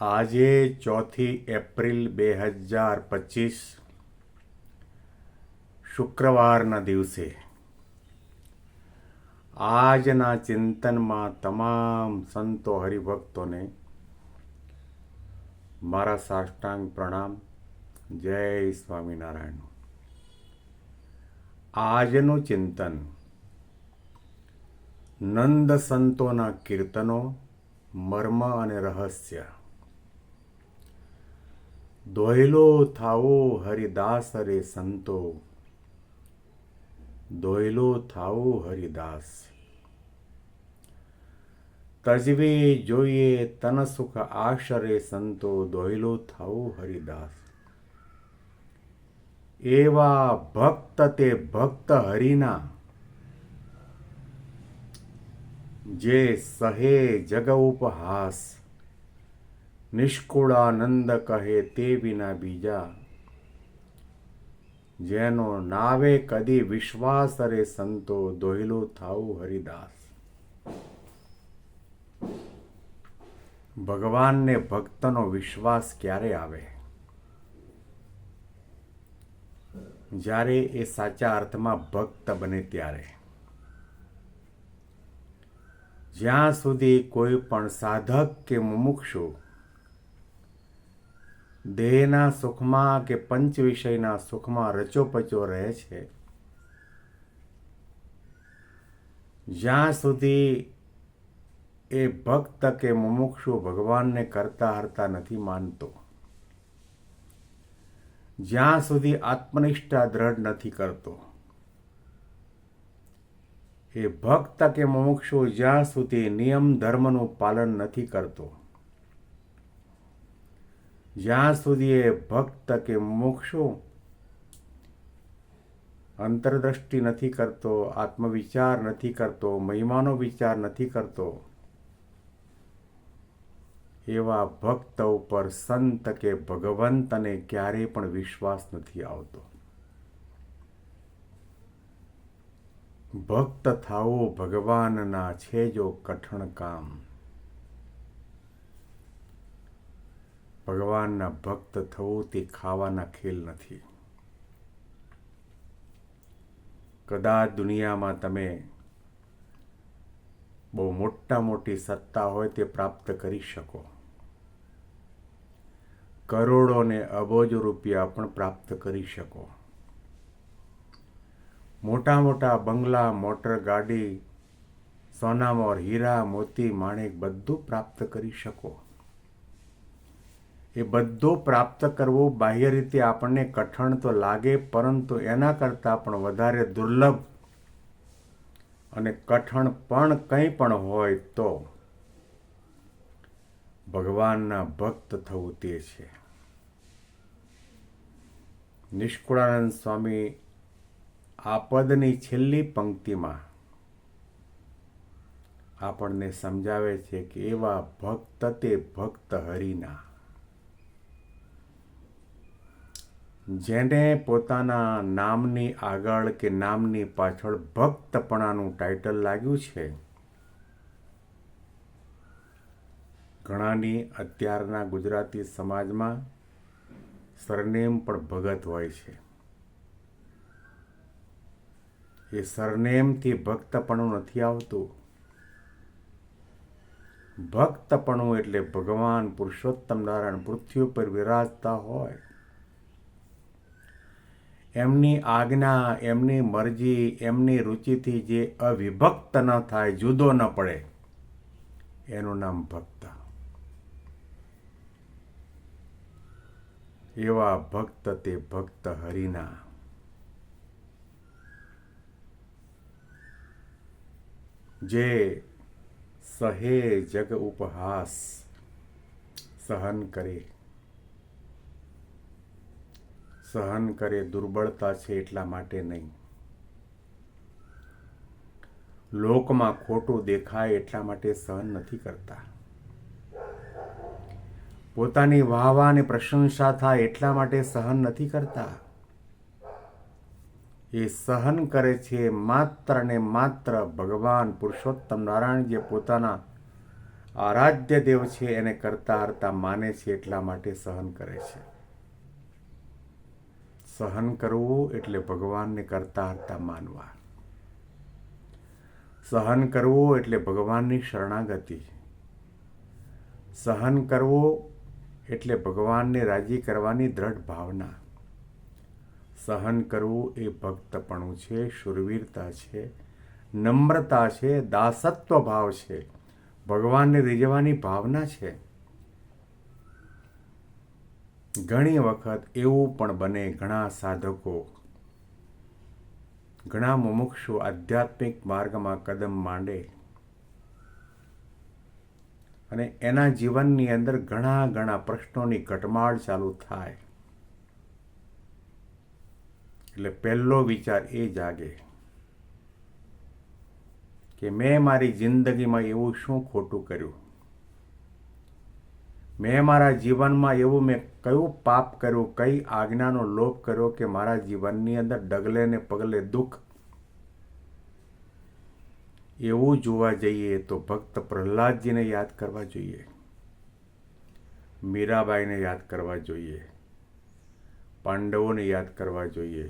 આજે ચોથી એપ્રિલ બે હજાર પચીસ, શુક્રવારના દિવસે. આજના ચિંતનમાં તમામ સંતો હરિભક્તોને મારા સાષ્ટાંગ પ્રણામ. જય સ્વામિનારાયણ. આજનું ચિંતન નંદ સંતોના કીર્તનો, મર્મ અને રહસ્ય. દોયલો થાવો હરિદાસ રે સંતો. દોયલો થાવો હરિદાસ. તજવે જોઈએ તન સુખ આશરે સંતો, દોયલો થાવો હરિદાસ. એવા ભક્ત તે ભક્ત હરિના. જે સહે જગ ઉપહાસ. નિષ્કુળાનંદ કહે તે વિના બીજા. જેનો નાવે કદી વિશ્વાસ રે સંતો દોહિલો થાવું હરિદાસ. ભગવાનને ભક્તનો વિશ્વાસ ક્યારે આવે? જ્યારે એ સાચા અર્થમાં ભક્ત બને ત્યારે. જ્યાં સુધી કોઈ પણ સાધક કે મુમુક્ષુ દેહના સુખમાં કે પંચ વિષયના સુખમાં રચોપચો રહે છે. જ્યાં સુધી એ ભક્ત કે મુમુક્ષુ ભગવાનને કરતા હરતા નથી માનતો, જ્યાં સુધી આત્મનિષ્ઠા દ્રઢ નથી કરતો, એ ભક્ત કે મુમુક્ષુ જ્યાં સુધી નિયમ ધર્મનું પાલન નથી કરતો જ્યાં સુધી એ ભક્ત કે મોક્ષો અંતરદ્રષ્ટિ નથી કરતો, આત્મવિચાર નથી કરતો, મહિમાનો વિચાર નથી કરતો, એવા ભક્ત ઉપર સંત કે ભગવંતને ક્યારેય પણ વિશ્વાસ નથી આવતો. ભક્ત થાવો ભગવાનના છે જો કઠણ કામ. ભગવાનના ભક્ત થવું તે ખાવાના ખેલ નથી. કદાચ દુનિયામાં તમે બહુ મોટા મોટી સત્તા હોય તે પ્રાપ્ત કરી શકો. કરોડો ને અબજો રૂપિયા પણ પ્રાપ્ત કરી શકો. મોટા મોટા બંગલા, મોટર ગાડી, સોનામોર, હીરા, મોતી, માણેક બધું પ્રાપ્ત કરી શકો. એ બધું પ્રાપ્ત કરવું બાહ્ય રીતે આપણને કઠણ તો લાગે, પરંતુ એના કરતાં પણ વધારે દુર્લભ. અને કઠણ પણ કંઈ પણ હોય તો ભગવાનના ભક્ત થવું તે છે. નિષ્કુળાનંદ સ્વામી આ પદની છેલ્લી પંક્તિમાં આપણને સમજાવે છે કે એવા ભક્ત તે ભક્ત હરિના. જેને પોતાના નામની આગળ કે નામની પાછળ ભક્તપણાનું ટાઇટલ લાગ્યું છે. ઘણાની અત્યારના ગુજરાતી સમાજમાં સરનેમ પણ ભગત હોય છે. એ સરનેમથી ભક્તપણું નથી આવતું. ભક્તપણું એટલે ભગવાન પુરુષોત્તમ નારાયણ પૃથ્વી પર વિરાજતા હોય. એમની આજ્ઞા, એમની મરજી, એમની રુચિથી જે અવિભક્ત ન થાય, જુદો ન પડે, એનું નામ ભક્ત. એવા ભક્ત તે ભક્ત હરિના. જે સહે જગ ઉપહાસ સહન કરે. સહન કરે દુર્બળતા છે એટલા માટે નહીં. લોકમાં ખોટું દેખાય એટલા માટે સહન નથી કરતા. પોતાની વાહવા અને પ્રશંસા થાય એટલા માટે સહન નથી કરતા. એ સહન કરે છે માત્ર ને માત્ર ભગવાન પુરુષોત્તમ નારાયણ જે પોતાના આરાધ્ય દેવ છે એને કરતા હરતા માને છે એટલા માટે સહન કરે છે. સહન કરવું એટલે ભગવાનને કરતા હતા માનવા. સહન કરવું એટલે ભગવાનની શરણાગતિ. સહન કરવો એટલે ભગવાનને રાજી કરવાની દ્રઢ ભાવના. સહન કરવું એ ભક્તપણું છે, શુરવીરતા છે, નમ્રતા છે, દાસત્વ ભાવ છે. ભગવાનને રીઝવાની ભાવના છે. ઘણી વખત એવું પણ બને ઘણા સાધકો. ઘણા મુમુક્ષુ આધ્યાત્મિક માર્ગમાં કદમ માંડે. અને એના જીવનની અંદર ઘણા ઘણા પ્રશ્નોની ઘટમાળ ચાલુ થાય. એટલે પહેલો વિચાર એ જાગે કે મેં મારી જિંદગીમાં એવું શું ખોટું કર્યું? મેં મારા જીવનમાં એવું મેં કયું પાપ કર્યું, કઈ આજ્ઞાનો લોપ કર્યો કે મારા જીવનની અંદર ડગલે ને પગલે દુઃખ? એવું જોવા જઈએ તો ભક્ત પ્રહલાદજીને યાદ કરવા જોઈએ, મીરાબાઈને યાદ કરવા જોઈએ, પાંડવોને યાદ કરવા જોઈએ,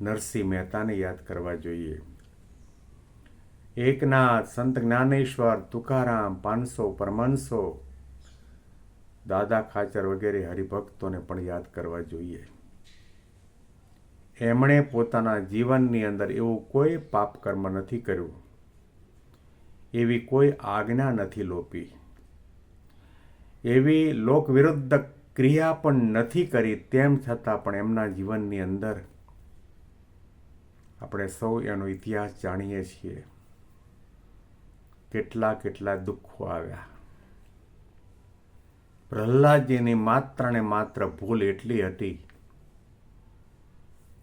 નરસિંહ મહેતાને યાદ કરવા જોઈએ. એકનાથ, સંત જ્ઞાનેશ્વર, તુકારામ પાંચસો પરમંસો દાદા ખાચર વગેરે હરિભક્તોને પણ યાદ કરવા જોઈએ. એમણે પોતાના જીવનની અંદર એવું કોઈ પાપ કર્મ નથી કર્યું. એવી કોઈ આજ્ઞા નથી લોપી. એવી લોક વિરુદ્ધ ક્રિયા પણ નથી કરી, તેમ છતાં પણ એમના જીવનની અંદર આપણે સૌ એનો ઇતિહાસ જાણીએ છીએ. કેટલા કેટલા દુઃખો આવ્યા. પ્રહલાદજીની માત્ર ને માત્ર ભૂલ એટલી હતી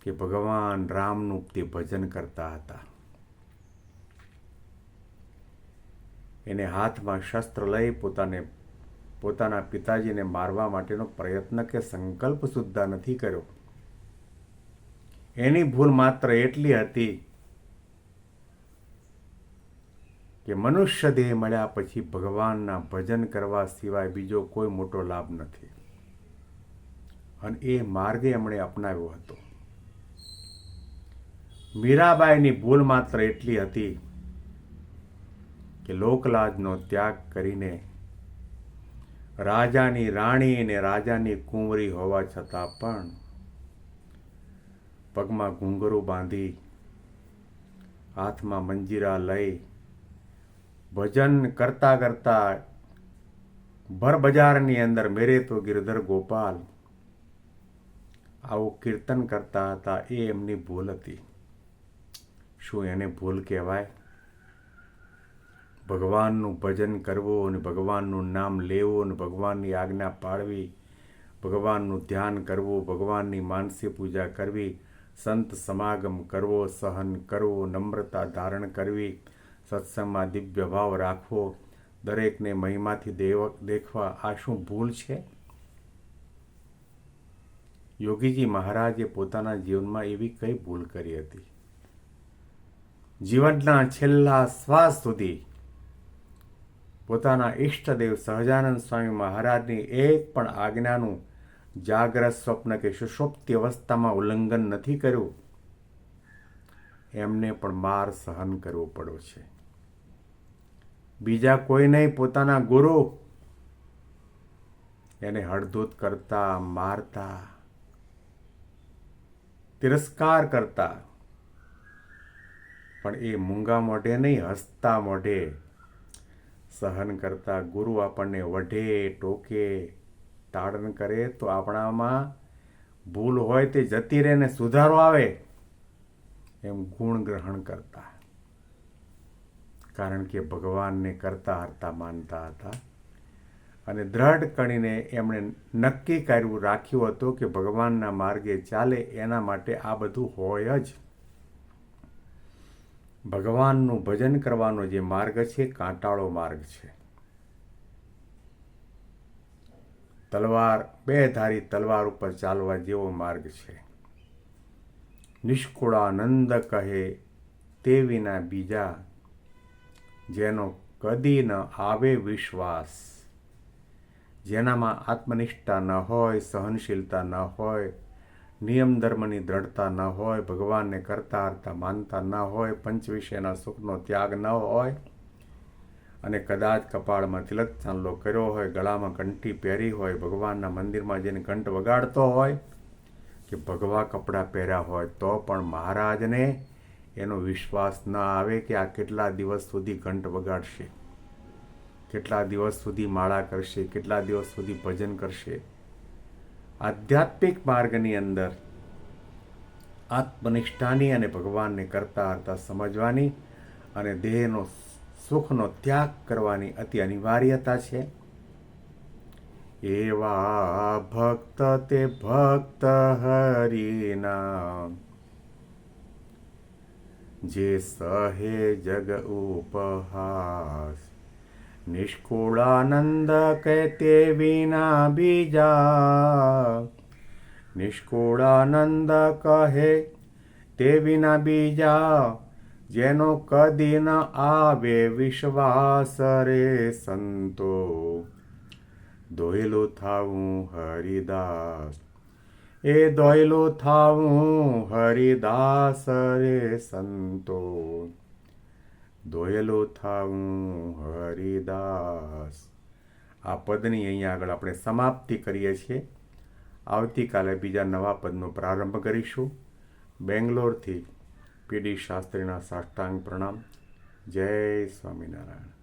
કે ભગવાન રામનું તે ભજન કરતા હતા. એને હાથમાં શસ્ત્ર લઈ પોતાને, પોતાના પિતાજીને મારવા માટેનો પ્રયત્ન કે સંકલ્પ સુદ્ધા નથી કર્યો. એની ભૂલ માત્ર એટલી હતી કે મનુષ્ય દેહ મળ્યા પછી ભગવાનના ભજન કરવા સિવાય બીજો કોઈ મોટો લાભ નથી. અને એ માર્ગે એમણે અપનાવ્યો હતો. મીરાબાઈની ભૂલ માત્ર એટલી હતી કે લોકલાજનો ત્યાગ કરીને રાજાની રાણી અને રાજાની કુંવરી હોવા છતાં પણ પગમાં ઘૂંઘરું બાંધી હાથમાં મંજીરા લઈ ભજન કરતા કરતા ભર બજારની અંદર મેરે તો ગિરધર ગોપાલ. આવું કીર્તન કરતા હતા, એ એમની ભૂલ હતી. શું એને ભૂલ કહેવાય? ભગવાનનું ભજન કરવું અને ભગવાનનું નામ લેવું અને ભગવાનની આજ્ઞા પાળવી, ભગવાનનું ધ્યાન કરવું, ભગવાનની માનસી પૂજા કરવી, સંત સમાગમ કરવો, સહન કરવો, નમ્રતા ધારણ કરવી સત્સંગમાં દિવ્ય ભાવ રાખવો, દરેકને મહિમાથી દેવ, દેખવા, આ શું ભૂલ છે? યોગીજી મહારાજે પોતાના જીવનમાં એવી કઈ ભૂલ કરી હતી? જીવનના છેલ્લા શ્વાસ સુધી પોતાના ઈષ્ટદેવ સહજાનંદ સ્વામી મહારાજની એક પણ આજ્ઞાનું જાગ્રત સ્વપ્ન કે સુષુપ્તિ અવસ્થામાં ઉલ્લંઘન નથી કર્યું, એમને પણ માર સહન કરવો પડ્યો છે. બીજા કોઈ નહીં, પોતાના ગુરુ. એને હળધૂત કરતા, મારતા, તિરસ્કાર કરતા. પણ એ મૂંગા મોઢે નહીં, હસતા મોઢે સહન કરતા. ગુરુ આપણને વઢે, ટોકે, તાડન કરે તો આપણામાં ભૂલ હોય તે જતી રહે ને સુધારો આવે એમ ગુણ ગ્રહણ કરતા. કારણ કે ભગવાનને કરતા હરતા, માનતા હતા. અને દ્રઢ કણીને એમણે નક્કી કર્યું, રાખ્યું હતું કે ભગવાનના માર્ગે ચાલે, એના માટે આ બધું હોય જ. ભગવાનનું ભજન કરવાનો જે માર્ગ છે, કાંટાળો માર્ગ છે. તલવાર, બે ધારી તલવાર ઉપર ચાલવા જેવો માર્ગ છે. નિષ્કુળાનંદ કહે, તે વિના બીજા જેનો કદી ન આવે વિશ્વાસ. જેનામાં આત્મનિષ્ઠા ન હોય, સહનશીલતા ન હોય, નિયમ ધર્મની દ્રઢતા ન હોય, ભગવાનને કરતા હરતા માનતા ન હોય, પંચ વિષયના સુખનો ત્યાગ ન હોય, અને કદાચ કપાળમાં તિલક ચાંદલો કર્યો હોય, ગળામાં કંઠી પહેરી હોય, ભગવાનના મંદિરમાં જઈને ઘંટ વગાડતો હોય, કે ભગવા કપડાં પહેર્યા હોય તો પણ મહારાજને એનો વિશ્વાસ ન આવે કે આ કેટલા દિવસ સુધી ઘંટ વગાડશે, કેટલા દિવસ સુધી માળા કરશે, કેટલા દિવસ સુધી ભજન કરશે. આધ્યાત્મિક માર્ગની અંદર આત્મનિષ્ઠાની અને ભગવાનને કરતા હરતા સમજવાની અને દેહનો સુખનો ત્યાગ કરવાની અતિ અનિવાર્યતા છે. એવા ભક્ત તે ભક્ત હરિના જે સહે જગ ઉપહાસ. નિષ્કુળાનંદ કહેતે વિના બીજા. નિષ્કુળાનંદ કહે તે વિના બીજા, જેનો કદી ન આવે વિશ્વાસ રે સંતો. દોયલું થાવું હરિદાસ. એ દોયલો થાવું હરિદાસ રે સંતો. દોયલો થાવું હરિદાસ. આ પદની અહીંયા આગળ આપણે સમાપ્તિ કરીએ છીએ. આવતીકાલે બીજા નવા પદનો પ્રારંભ કરીશું. બેંગ્લોરથી પીડી શાસ્ત્રીના સાષ્ટાંગ પ્રણામ. જય સ્વામિનારાયણ.